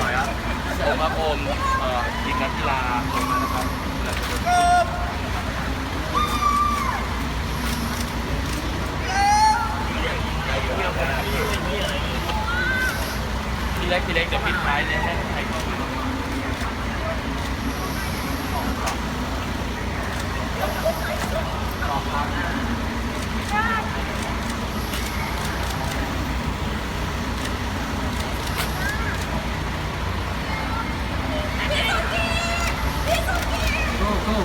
ต่อยครับผมมาโอมเอ่อยิงนักกีฬาคนนั้นนะครับพี่เล็กพี่เล็กจะปิดท้ายเนี่ย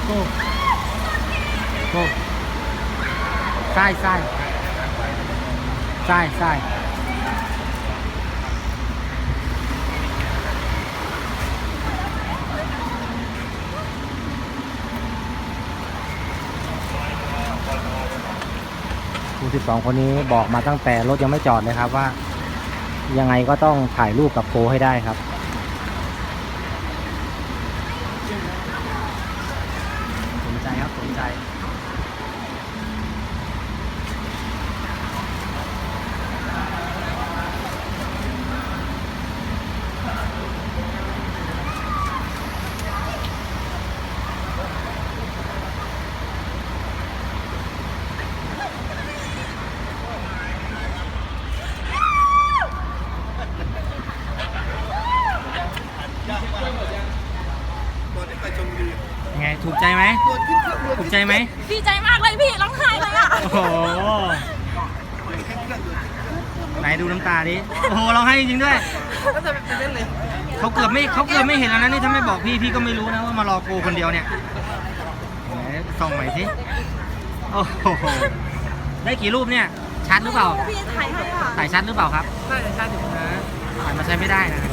ให้ใครเข้ามาโก้โก้โก้โก้ใช่ใช่ใช่ใช่ครู12คนนี้บอกมาตั้งแต่รถยังไม่จอดเลยครับว่า ยังไงก็ต้องถ่ายรูปกับโคให้ได้ครับ สนใจครับสนใจ ยัง ไงถูกใจไหมถูกใจไหมดีใจมากเลยพี่ร้องไห้เลยอะ โอ้โหไหนดูน้ำตาดิ โอ้โหเราให้จริงๆด้วยเขาเกือบไม่เขาเกือบไม่เห็นแล้วนะนี่ถ้าไม่บอกพี่พี่ก็ไม่รู้นะว่ามารอโกคนเดียวเนี่ยไหนส่องใหม่สิโอ้โหได้กี่รูปเนี่ยชัดหรือเปล่าพี่ถ่ายให้ค่ะถ่ายชัดหรือเปล่าครับใช่ใช่ถ่ายมาใช้ไม่ได้นะใ